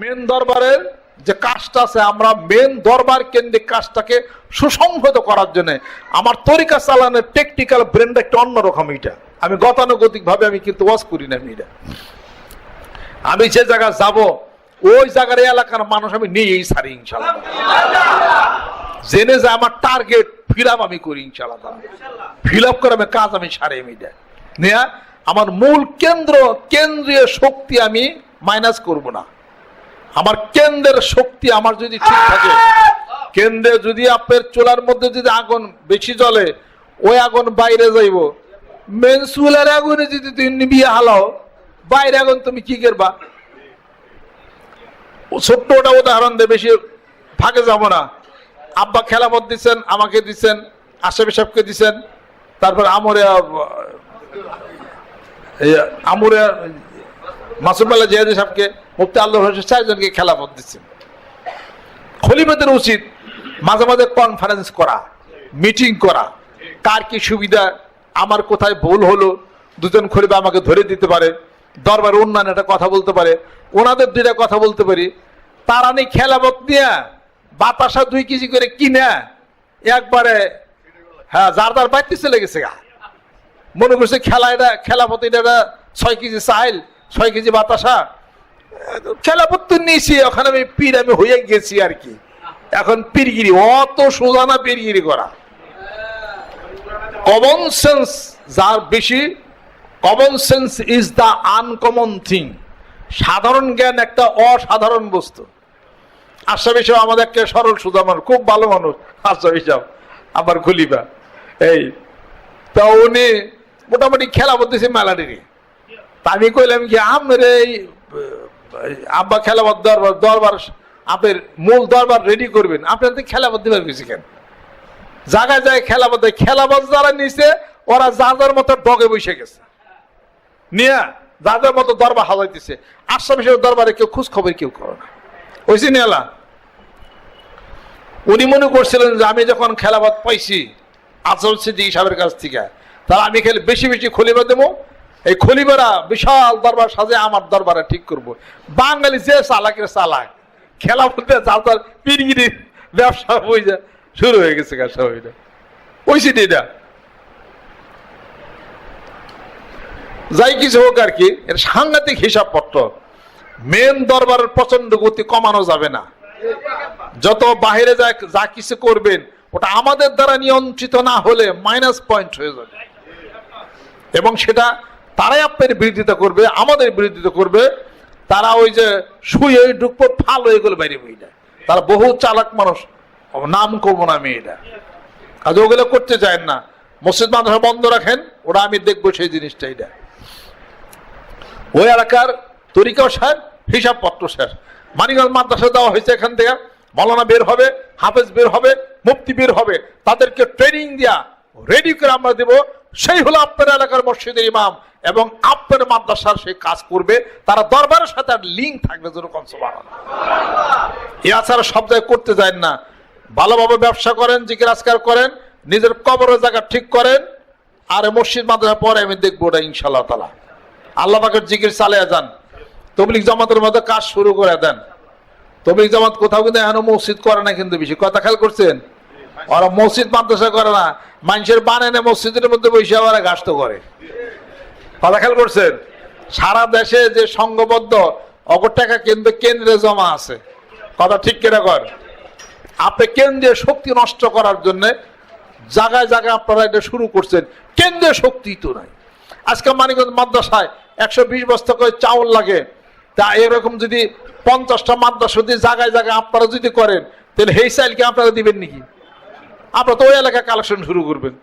Main দরবারের যে কাজটা আছে, আমরা মেন দরবার কেন্দ্রিক কাজটাকে সুসংহত করার জন্য আমার তরিকা চালানোর টেকনিক্যাল ব্রেনটা একটু অন্যরকম এটা। আমি গতানুগতিক ভাবে আমি কিন্তু ওয়াজ করি না আমি এটা। আমি যে জায়গা যাব, ওই জায়গার এলাকার মানুষ আমি নিয়েই সারি ইনশাল্লাহ জেনে যে আমার টার্গেট ফিল আপ আমি করি ইনশাল্লাহ ফিল আপ করে আমি কাজ আমি সারি আমি এটা। নিয়ে, আমার মূল কেন্দ্র, কেন্দ্রীয় শক্তি আমি মাইনাস করব না। আমার কেন্দ্রের শক্তি আমার যদি ঠিক থাকে, কেন্দ্রে যদি আপনার চুলার মধ্যে যদি আগুন বেশি জ্বলে, ওই আগুন বাইরে যাইব। মেন আগুনে যদি তুমি নিবিয়ে হালাও, বাইরে আগুন তুমি কি করবা? ছোট্ট ওটা উদাহরণ দিয়ে বেশি ভাগে যাব না। আব্বা খেলাপথ দিচ্ছেন আমাকে দিচ্ছেন আশাফি সাহেবকে দিচ্ছেন তারপর আমরে আমরে মাসুমাল্লাহ জিয়াদি সাহেবকে মুফতি আল্লাহ হোসেন চারজনকে খেলাপথ দিচ্ছেন খলিফাদের উচিত মাঝে মাঝে কনফারেন্স করা মিটিং করা। কার কি সুবিধা, আমার কোথায় ভুল হলো, দুজন খলিফা আমাকে ধরে দিতে পারে, দরবার উন্নয়ন একটা কথা বলতে পারে, ওনাদের দুইটা কথা বলতে পারি। তারা নেই খেলাপথ নিয়ে, বাতাসা দুই কেজি করে কিনে, একবারে হ্যাঁ যার যার বাড়িতে চলে গেছে গা। মনে করছে খেলা এটা খেলাপথ এটা, ছয় কেজি চাইল ছয় কেজি বাতাসা খেলাপত্র নিয়েছি, ওখানে আমি পীর, আমি হয়ে গেছি আর কি। এখন পীরগিরি, অত সোজা না পীরগিরি করা। কমন সেন্স যার বেশি common sense is the uncommon thing সাধারণ জ্ঞান একটা অসাধারণ বস্তু। আশা সাহেব, আমাদের একটা সরল মানুষ, খুব ভালো মানুষ। আশা সাহেব, আমার খুলিবা এই, তা উনি মোটামুটি খেলা বলতেছে মেলাডিরি তা আমি কইলাম কি, আমার আব্বা খেলাবার দরবার দরবার আপনার মূল দরবার রেডি করবেন। আপনার তো খেলাবার দিবার গেছি কেন? জায়গায় যায় খেলাবার দেয়। যারা নিছে, ওরা যা যার মতো ডগে বসে গেছে। নিয়ে, যাদের মতো দরবার হাজাইতেছে আশা বিষয় দরবারে কেউ খোঁজ খবর কেউ করে না। ওইসি নিয়ালা উনি মনে করছিলেন যে আমি যখন খেলাবাদ পাইছি আচল সিদ্দিক সাহেবের কাছ থেকে, তাহলে আমি খেলে বেশি বেশি খলিবা দেবো এই খলিবারা বিশাল দরবার সাজে আমার দরবারে ঠিক করব। বাঙালি যে চালাকের চালাক। খেলা বলতে যার তার পিরগিরি ব্যবসা যায়। শুরু হয়ে গেছে যাই কিছু হোক আর কি, এর সাংঘাতিক হিসাবপত্র। মেন দরবারের প্রচণ্ড গতি কমানো যাবে না। যত বাহিরে যা যা কিছু করবেন, ওটা আমাদের দ্বারা নিয়ন্ত্রিত না হলে মাইনাস পয়েন্ট হয়ে যাবে। এবং সেটা তারাই আপনার বিরোধিতা করবে, আমাদের বিরোধিতা করবে। তারা ওই যে শুয়ে ঢুকবো, ফাল হয়ে গেলে বাইরে বই যায় তারা বহু চালাক মানুষ নাম করব না আমি এটা কাজ ওগুলো করতে চায় না। মসজিদ মাদ্রাসা বন্ধ রাখেন, ওরা আমি দেখব সেই জিনিসটা এটা ওই এলাকার তরিকাও শেষ হিসাবপত্র শেষ মানিগঞ্জ মাদ্রাসা দেওয়া হয়েছে এখান থেকে। মৌলানা বের হবে, হাফেজ বের হবে, মুফতি বের হবে। তাদেরকে ট্রেনিং দিয়া রেডি করে আমরা দেব। সেই হলো আপনার এলাকার মসজিদের ইমাম এবং আপনার মাদ্রাসার সেই কাজ করবে, তারা দরবারের সাথে আর লিঙ্ক থাকবে যেরকম এছাড়া জায়গায় করতে যায় না। ভালোভাবে ব্যবসা করেন আজকার করেন, নিজের কবরের জায়গা ঠিক করেন, আর মসজিদ মাদ্রাসা পরে আমি দেখব ওটা ইনশাল্লাহ তালা আল্লাহ পাকের জিকির চালিয়ে যান। তবলিক জামাতের মধ্যে কাজ শুরু করে দেন। তবলিক জামাত কোথাও কিন্তু এখনও মসজিদ করে না কিন্তু বেশি। কথা খেয়াল করছেন? ওরা মসজিদ মাদ্রাসা করে না। মানুষের বানানে মসজিদের মধ্যে বসে ওরা গাছ তো করে। কথা খেয়াল করছেন? সারা দেশে যে সংঘবদ্ধ, অগর টাকা কিন্তু কেন্দ্রে জমা আছে। কথা ঠিক কেনা কর? আপনি কেন্দ্রীয় শক্তি নষ্ট করার জন্য জায়গায় জায়গায় আপনারা এটা শুরু করছেন। কেন্দ্রীয় শক্তি তো নাই। আজকে মানিকগঞ্জ মাদ্রাসায় একশো বিশ বস্তা করে চাউল লাগে। তা এরকম যদি পঞ্চাশটা মাদ্রাসা দিয়ে জায়গায় জায়গায় আপনারা যদি করেন, তাহলে সেই চাইলকে আপনারা দিবেন নাকি? আপনারা তো ওই এলাকায় কালেকশন শুরু করবেন।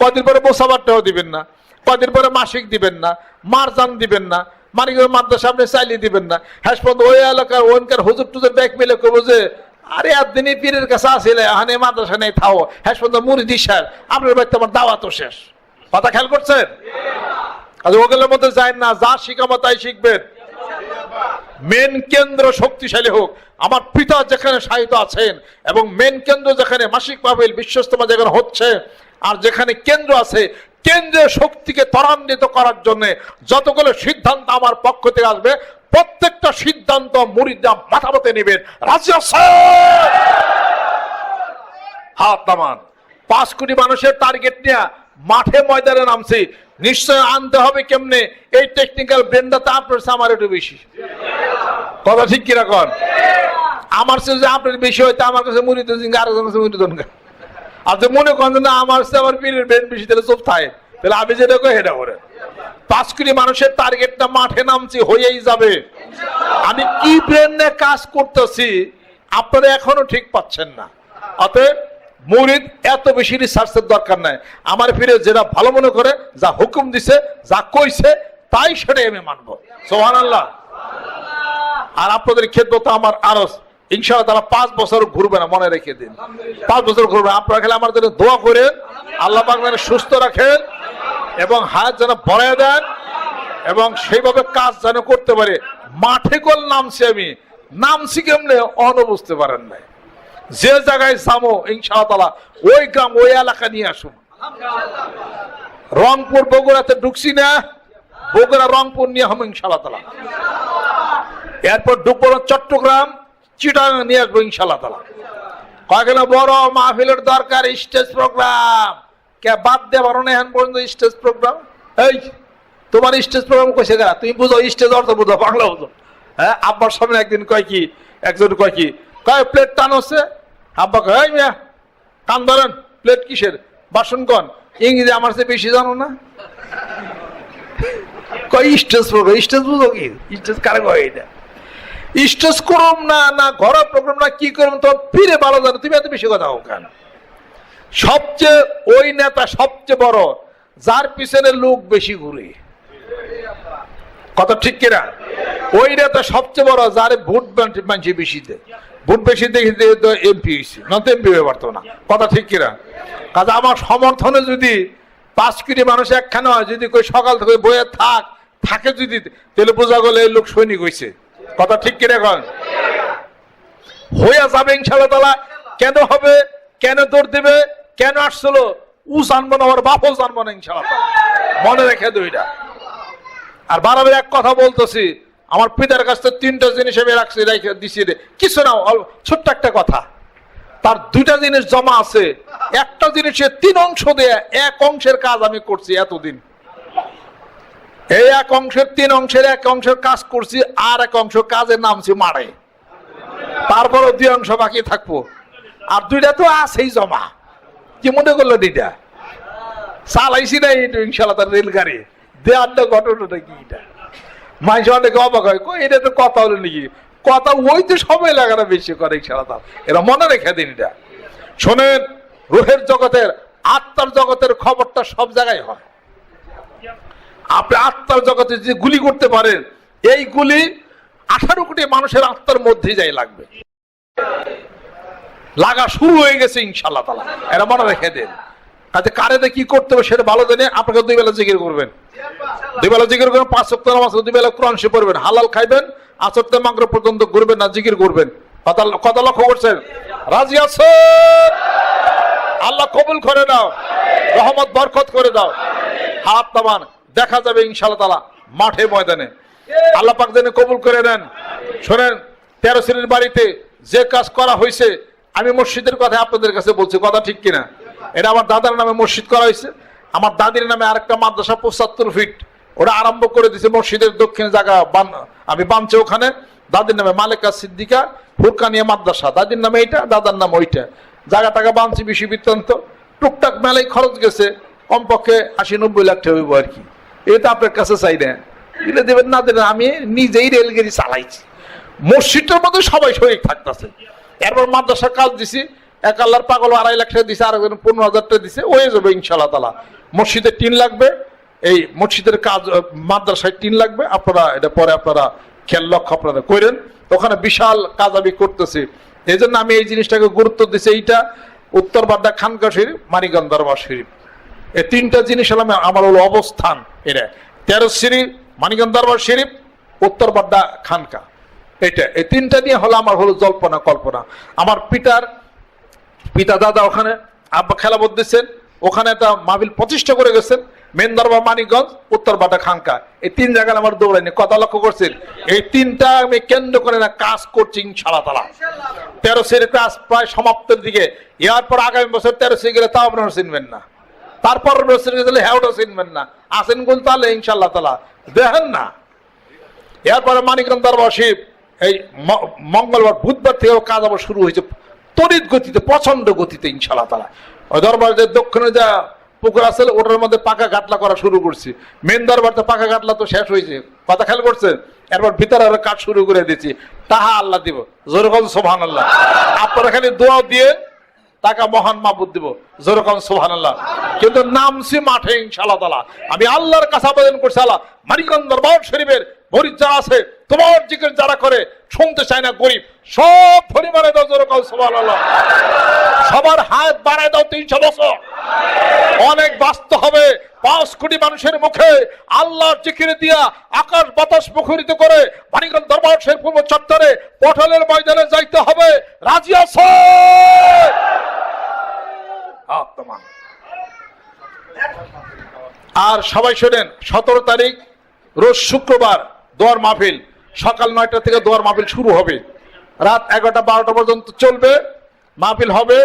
কদিন পরে বসাবারটাও দিবেন না কদিন পরে মাসিক দিবেন না, মারজান দিবেন না, মানিকগঞ্জ মাদ্রাসা আপনি চাইলে দিবেন না। হ্যাঁ ওই এলাকার ওইনকার হুজুর টুজুর ব্যাগ মিলে করব যে, আরে একদিনই পীরের কাছে আসলে হানে মাদ্রাসা নেই, থাও। হ্যাঁ মুড়ি দিশার আপনার বাড়িতে আমার দাওয়াতও শেষ। কথা খেয়াল করছেন? আজ ওগুলোর মধ্যে যায় না, যা শিখাবো তাই শিখবেন। মেন কেন্দ্র শক্তিশালী হোক। আমার পিতা যেখানে সাহিত্য আছেন এবং মেন কেন্দ্র যেখানে মাসিক মাহফিল বিশ্বস্তমা যেখানে হচ্ছে, আর যেখানে কেন্দ্র আছে, কেন্দ্রীয় শক্তিকে ত্বরান্বিত করার জন্য যতগুলো সিদ্ধান্ত আমার পক্ষ থেকে আসবে, প্রত্যেকটা সিদ্ধান্ত মুরিদা মাথা মতে নেবেন। রাজি হাত নামান। পাঁচ কোটি মানুষের টার্গেট নিয়ে, মাঠে ময়দানে নামছি। নিশ্চয় আনতে হবে কেমনে? এই টেকনিক্যাল ব্রেনটা তো আপনার আমার একটু বেশি। কথা ঠিক কীরকম আমার যদি আপনার বেশি হয়তো আমার কাছে মুড়ি তো আরও কাছে মুড়ি দেন আর যে মনে করেন না, আমার চেয়ে আমার পীরের ব্রেন বেশি, তাহলে চুপ থাকে তাহলে আমি যেটা কই, সেটা করে পাঁচ কোটি মানুষের টার্গেটটা মাঠে নামছি, হয়েই যাবে। আমি কি ব্রেন নিয়ে কাজ করতেছি, আপনারা এখনও ঠিক পাচ্ছেন না। অতএব মুরিদ এত বেশি রিসার্চের দরকার নাই। আমার ফিরে যেটা ভালো মনে করে, যা হুকুম দিছে, যা কইছে, তাই সেটাই আমি মানবো। সোহান আল্লাহ আর আপনাদের খেদমত আমার আরস ইনশাআল্লাহ তারা পাঁচ বছর ঘুরবে না, মনে রেখে দিন। পাঁচ বছর ঘুরবে আপনারা খেলে আমার জন্য দোয়া করেন, আল্লাহ পাক সুস্থ রাখেন এবং হাত যেন ভরায় দেন এবং সেইভাবে কাজ যেন করতে পারে। মাঠে কল নামছি আমি। নামছি কেমনে? অন বুঝতে পারেন নাই। যে জায়গায় যাব ইনশাআল্লাহ ওই গ্রাম, ওই এলাকা নিয়ে আসুন। রংপুর, বগুড়াতে ঢুকছি না। বগুড়া, রংপুর নিয়ে হম ইনশাআল্লাহ এরপর ঢুকবো চট্টগ্রাম চিটাং নিয়ে আসব ইনশাল্লাহ তালা কয়েকদিন বড় মাহফিলের দরকার স্টেজ প্রোগ্রাম। কে বাদ দিয়ে পারো না এখন পর্যন্ত স্টেজ প্রোগ্রাম। এই, তোমার স্টেজ প্রোগ্রাম কইছে গা তুমি বুঝো, স্টেজ অর্থ বুঝো, বাংলা বুঝো। হ্যাঁ আব্বার সামনে একদিন কয় কি, একজন কয় কি, কয়, প্লেট টান হচ্ছে? আব্বা কয়, এই মিয়া, কান ধরেন, প্লেট কিসের? বাসন কন? ইংরেজি আমার চেয়ে বেশি জানো না। কয়, স্টেজ প্রোগ্রাম, স্টেজ বুঝো কি? স্টেজ কারে কয় এটা? স্টেজ করুম না না ঘরের প্রোগ্রাম, না কি করুম, তো ফিরে ভালো জানো, তুমি এত বেশি কথা হোক কেন? সবচেয়ে ওই নেতা সবচেয়ে বড়, যার পিছনে লোক বেশি ঘুরে। কথা ঠিক কিনা? ওই নেতা সবচেয়ে বড়, যার ভোট মানছে বেশি ভোট বেশি দেখে এমপি হয়েছে তো এমপি হয়ে পারতো না। কথা ঠিক কিনা? কাজে আমার সমর্থনে যদি পাঁচ কোটি মানুষ একখানে হয়, যদি কই সকাল থেকে বইয়ে থাক, থাকে যদি, তাহলে বোঝা গেল এই লোক সৈনিক হয়েছে কথা ঠিক কিনা এখন হইয়া যাবে ইনশাল্লাহ তালা কেন হবে? কেন দৌড় দেবে? কেন আসছিল? উ জানব না, আমার বাপও জানব না ইনশাল্লাহ মনে রেখে দুইটা আর বারবার এক কথা বলতেছি, আমার পিতার কাছ থেকে তিনটা জিনিস আমি রাখছি, রেখে দিছি রে। কিছু না ছোট্ট একটা কথা। তার দুইটা জিনিস জমা আছে। একটা জিনিসের তিন অংশ দিয়ে এক অংশের কাজ আমি করছি এতদিন। এই এক অংশের, তিন অংশের, এক অংশের কাজ করছি, আর এক অংশ কাজের নামছি মারে। তারপরও দুই অংশ বাকি থাকব। আর দুইটা তো আছেই জমা। কি মনে করল দুইটা? চালাইছি না এই ইনশাল্লাহ তার রেলগাড়ি। দেওয়ার ঘটনাটা কি এটা? মানুষ অনেকে অবাক হয় এটা তো কথা হলো নাকি? কথা ওই তো সময় লাগানো বেশি করে, ইনশাল্লাহ তার। এরা মনে রেখে দিন এটা। শোনেন, রুহের জগতের, আত্মার জগতের খবরটা সব জায়গায় হয়। আপনি আত্মার জগতে যে গুলি করতে পারেন, এই গুলি আঠারো কোটি মানুষের আত্মার মধ্যে যাই লাগবে। লাগা শুরু হয়ে গেছে ইনশাল্লাহ তালা এরা মনে রেখে দেন। কাজে কারেতে কি করতে হবে সেটা ভালো জানে আপনাকে দুই বেলা জিকির করবেন। দুই বেলা জিকির করবেন, পাঁচ সপ্তাহ নামাজ দুই বেলা কোরআন সে পড়বেন, হালাল খাইবেন আসরতে মাগর পর্যন্ত ঘুরবেন না, জিকির করবেন। কথা কথা লক্ষ্য করছেন? রাজি আছেন? আল্লাহ কবুল করে দাও রহমত, বরকত করে দাও। হাত নামান। দেখা যাবে ইনশাল্লাহ তালা মাঠে ময়দানে। আল্লাহ পাক যেন কবুল করে নেন। শোনেন, তেরো শ্রেণির বাড়িতে যে কাজ করা হয়েছে, আমি মসজিদের কথা আপনাদের কাছে বলছি, কথা ঠিক কিনা? এটা আমার দাদার নামে মসজিদ করা হয়েছে। আমার দাদির নামে আরেকটা মাদ্রাসা পঁচাত্তর ফিট। ওরা আরম্ভ করে দিয়েছে মসজিদের দক্ষিণে জায়গা আমি বানছি ওখানে। দাদির নামে মালেকা সিদ্দিকা, ফুরকানিয়া মাদ্রাসা। দাদির নামে এইটা, দাদার নাম ওইটা। জায়গা টাকা বানছি বেশি বৃত্তান্ত। টুকটাক মেলায় খরচ গেছে, কমপক্ষে আশি নব্বই লাখ টাকা হইব আর কি। এটা আপনার কাছে চাই না। দেবেন না, দেবেন আমি নিজেই রেলগাড়ি চালাইছি। মসজিদটার মধ্যে সবাই শরীর থাকতেছে। এরপর মাদ্রাসার কাজ দিছি, এক আল্লাহর পাগল আড়াই লাখ টাকা দিছে আর একজন পনেরো হাজার টাকা দিছে, হয়ে যাবে ইনশাল্লাহ তালা মসজিদে টিন লাগবে, এই মসজিদের কাজ মাদ্রাসায় টিন লাগবে। আপনারা, এটা পরে আপনারা খেয়াল লক্ষ্য আপনারা করেন। ওখানে বিশাল কাজ আমি করতেছি। এই জন্য আমি এই জিনিসটাকে গুরুত্ব দিছি, এইটা উত্তর বাড্ডা খানকা শরীফ মানিগঞ্জ শরীফ। এই তিনটা জিনিস হলো আমি- আমার হলো অবস্থান। এটা তেরো শ্রী মানিগঞ্জ দরবার শরীফ, উত্তর বাড্ডা খানকা। এটা এই তিনটা নিয়ে হলো আমার হলো জল্পনা, কল্পনা। আমার পিতার পিতা দাদা ওখানে, আব্বা খেলা দিচ্ছেন, ওখানে একটা মাহবিল প্রতিষ্ঠা করে গেছেন, মেন দরবার মানিকগঞ্জ, উত্তর বাটা খানকা। এই তিন জায়গায় আমার দৌড়াইনি, কথা লক্ষ্য করছেন? এই তিনটা আমি কেন্দ্র করে না কাজ করছি ছাড়া তারা তেরো সির কাজ প্রায় সমাপ্তের দিকে। এরপর আগামী বছর তেরো গেলে তাও আপনারা চিনবেন না। তারপর গেলে হ্যাওটাও চিনবেন না। আসেন গুল তাহলে? ইনশাল্লাহ তালা দেখেন না। এরপরে মানিকগঞ্জ দরবার শিব এই মঙ্গলবার, বুধবার থেকেও কাজ আবার শুরু হয়েছে তড়িৎ গতিতে প্রচণ্ড গতিতে ইনশাল্লাহ তালা ওই দরবার যে দক্ষিণে যা পুকুর আছে, ওটার মধ্যে পাকা গাটলা করা শুরু করছি। মেন দরবার তো পাকা গাটলা তো শেষ হয়েছে। কথা খেয়াল করছেন? এরপর ভিতরে আরও কাজ শুরু করে দিচ্ছি তাহা আল্লাহ দিব। যেরকম সোহান আল্লাহ আপনারা খালি দোয়া দিয়ে টাকা মহান মাবুদ দিব। যেরকম সোহান আল্লাহ কিন্তু নামছি মাঠে ইনশাল্লাহ তালা আমি আল্লাহর কাছে আবেদন করছি, আল্লাহ মানিকন দরবার শরীফের মরিচ যারা আছে, তোমার জিকির যারা করে, শুনতে চায় না গরিব, সব পরিমাণে দাও যেরকম সোহান আল্লাহ সবার হাত বাড়ায় দাও তিনশো বছর। অনেক বাঁচতে হবে, পাঁচ কোটি মানুষের মুখে আল্লাহর জিকির দিয়া আকাশ বাতাস মুখরিত করে মানিকগঞ্জ দরবার শেরপুর চত্বরে পটলের ময়দানে যাইতে হবে। রাজিয়া আছে? আর সবাই শোনেন, সতেরো তারিখ, রোজ শুক্রবার দোয়ার মাহফিল। সকাল নয়টা থেকে দোয়ার মাহফিল শুরু হবে। রাত এগারোটা বারোটা পর্যন্ত চলবে, মাহফিল হবে,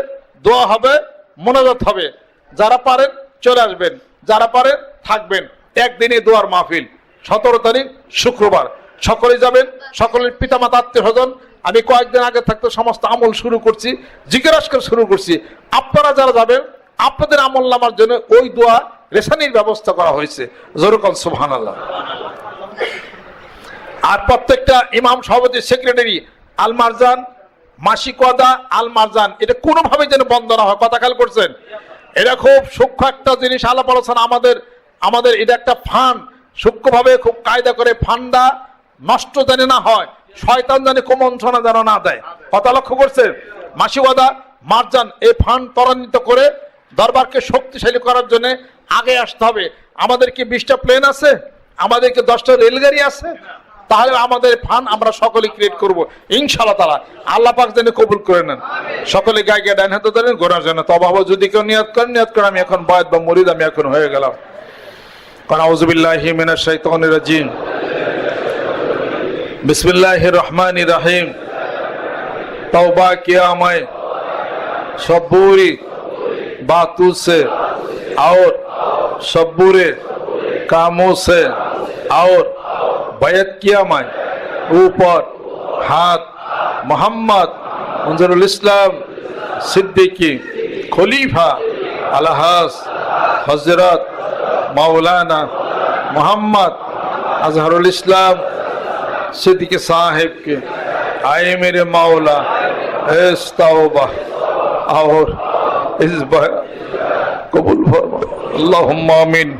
দোয়া হবে, মোনাজাত হবে। যারা পারেন, চলে আসবেন। যারা পারেন, থাকবেন। একদিনে দোয়ার মাহফিল। সতেরো তারিখ, শুক্রবার। সকলে যাবেন, সকলের পিতামাতা, আত্মীয় স্বজন আমি কয়েকদিন আগে থাকতে সমস্ত আমল শুরু করছি জিজ্ঞাসা শুরু করছি। আপনারা যারা যাবেন, আপনাদের আমল নামার জন্য ওই দোয়া রেশানির ব্যবস্থা করা হয়েছে। জরুকন সুবহান আল্লাহ আর প্রত্যেকটা ইমাম সভাপতি, সেক্রেটারি আল মারজান মাসিক এটা কোনোভাবে যেন বন্ধ না হয়। কথা খেয়াল করছেন? এটা খুব সূক্ষ্ম একটা জিনিস, আলাপ আলোচনা আমাদের আমাদের এটা একটা ফান্ড সূক্ষ্মভাবে খুব কায়দা করে ফান্ডা নষ্ট যেন না হয়। শয়তান জানে কুমন্ত্রণা যেন না দেয়। কথা লক্ষ্য করছেন মাসিক ওয়াদা মারজান এই ফান্ড ত্বরান্বিত করে দরবারকে শক্তিশালী করার জন্য আগে আসতে হবে। আমাদের কি বিশটা প্লেন আছে? আমাদের কি দশটা রেলগাড়ি আছে? তাহলে আমাদের ফান আমরা সকলে ক্রিয়েট করব। ইনশাআল্লাহ তালা আল্লাহ পাক যেন কবুল করে নেন। সকলে গায়ে গিয়ে ডান হাতে ধরেন গোনার জন্য তবাহ যদি কেউ নিয়ত করেন নিয়ত করেন আমি এখন বয়দ বা মরিদ আমি এখন হয়ে গেলাম। কারণ আউজুবিল্লাহি মিনাশ শাইতানির রাজিম। بسم اللہ الرحمن الرحیم. توبہ کیا میں. شبوری. باتوں سے. اور شبورے کاموں سے. اور بیعت کیا میں. اوپر ہاتھ محمد منظر الاسلام صدیقی خلیفہ الحاظ حضرت مولانا محمد اظہر الاسلام इस्लाम सिद्दीकी साहिब के आए मेरे मौला इस तौबा और इस ब- कबूल फरमा अल्लाहुम्मा आमीन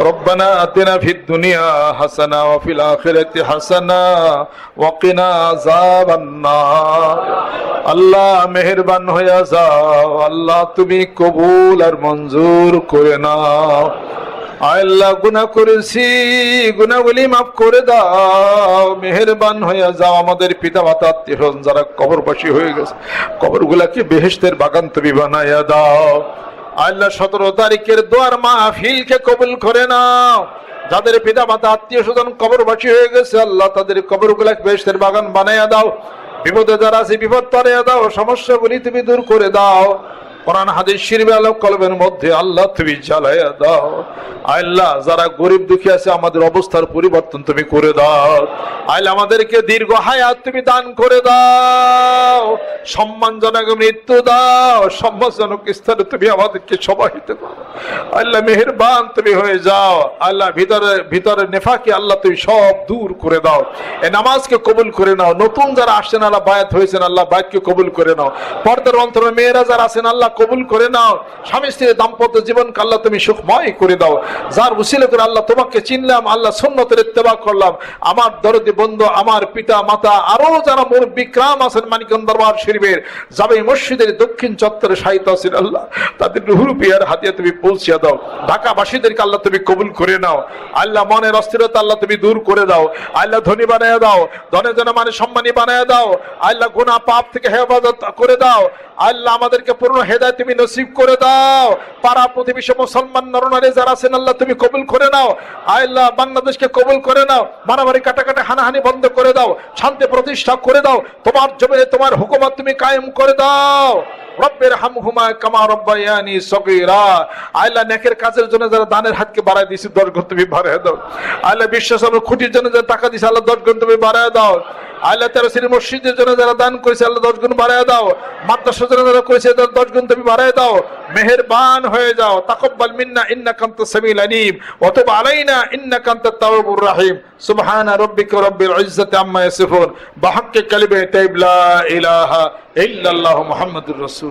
ربنا آتنا في الدنيا حسنة وفي الآخرة حسنة وقنا عذاب النار আল্লাহ মেহেরবান হইয়া যাও আল্লাহ তুমি কবুল আর মঞ্জুর করে নাও আল্লাহ গুনা করেছি, গুনাহগুলি মাফ করে দাও। মেহেরবান হইয়া যাও আমাদের পিতা মাতা আত্মীয় যারা কবরবাসী হয়ে গেছে। কবরগুলাকে বেহেশতের বাগান তুমি বানাইয়া দাও। আল্লাহ সতেরো তারিখের দোয়ার মাহফিলকে কবুল করে নাও। যাদের পিতা মাতা আত্মীয় স্বজন কবরবাসী হয়ে গেছে, আল্লাহ তাদের কবরগুলাকে বেহেশতের বাগান বানাইয়া দাও। বিপদে যারা আছে, বিপদ তাড়িয়ে দাও। সমস্যাগুলি তুমি দূর করে দাও। কোরআন মধ্যে আল্লাহ তুমি জ্বালাইয়া দাও। আল্লাহ, যারা গরিব দুঃখী আছে, আমাদের অবস্থার পরিবর্তন তুমি করে দাও। আমাদেরকে দীর্ঘ হায়াত তুমি দান করে দাও। সম্মানজনক মৃত্যু দাও। সম্মানজনক স্থানে তুমি আমাদেরকে সমাহিত করো। আল্লাহ, মেহেরবান তুমি হয়ে যাও। আল্লাহ, ভিতরে ভিতরে নেফাকে আল্লাহ তুমি সব দূর করে দাও। এ নামাজকে কবুল করে নাও। নতুন যারা আসছেন, আল্লাহ বায়াত হয়েছেন, আল্লাহ বায়াতকে কবুল করে নাও। পর্দার অন্তরে মেয়েরা যারা আছেন, আল্লাহ কবুল করে নাও। স্বামী স্ত্রীর দাম্পত্য জীবনকে আল্লাহ তুমি সুখময় করে দাও। যার উসিলে করে আল্লাহ তোমাকে চিনলাম, আল্লাহ সুন্নতের ইত্তেবা করলাম। আমার দরদি বন্ধু, আমার পিতা, মাতা, আরও যারা মোর বিক্রাম আছেন মানিকন দরবার শরীফের, যাবে মসজিদের দক্ষিণ চত্বরে সাহিত্য আছেন আল্লাহ। তাদের রুহুর পিয়ার হাতিয়া তুমি পৌঁছিয়া দাও। ঢাকাবাসীদেরকে আল্লাহ তুমি কবুল করে নাও। আল্লাহ মনের অস্থিরতা আল্লাহ তুমি দূর করে দাও। আল্লাহ ধনী বানায় দাও। ধনে জনে মানে সম্মানী বানায় দাও। আল্লাহ গুনাহ পাপ থেকে হেফাজত করে দাও। আল্লাহ আমাদেরকে পূর্ণ হেদায় তুমি নসিব করে দাও। পাড়া প্রতিবেশী মুসলমান নরনারী যারা আছেন, আল্লাহ তুমি কবুল করে নাও। আল্লাহ বাংলাদেশকে কবুল করে নাও। মারামারি কাটাকাটি হানাহানি বন্ধ করে দাও। শান্তি প্রতিষ্ঠা করে দাও। তোমার জমিনে তোমার হুকুমত তুমি কায়েম করে দাও। রব্বের কামা রব্বায়ানি নেকের কাজের জন্য যারা দানের হাতকে বাড়ায় দিয়েছি, দশ গুণ তুমি বাড়ায় দাও। আল্লাহ বিশ্বাস আমার খুঁটির জন্য যারা টাকা আল্লাহ দশ গুণ তুমি বাড়ায় দাও। আল্লাহ তেরো শ্রী মসজিদের জন্য যারা দান করেছে, আল্লাহ দশ গুণ বাড়ায় দাও। মাদ্রাসার জন্য যারা করেছে দশ গুণ তুমি বাড়ায় দাও। মেহেরবান হয়ে যাও। তাকব্বাল মিন্না ইন্না কান্ত সামিল আলিম। অতব আলাইনা ইন্না কান্ত তাওয়াবুর রাহিম। সুবহানা রাব্বিকা রাব্বিল ইজ্জাতি আম্মা ইয়াসিফুন। বিহাক্কি কালিমাতি লা ইলাহা ইল্লাল্লাহু মুহাম্মাদুর রাসূলুল্লাহ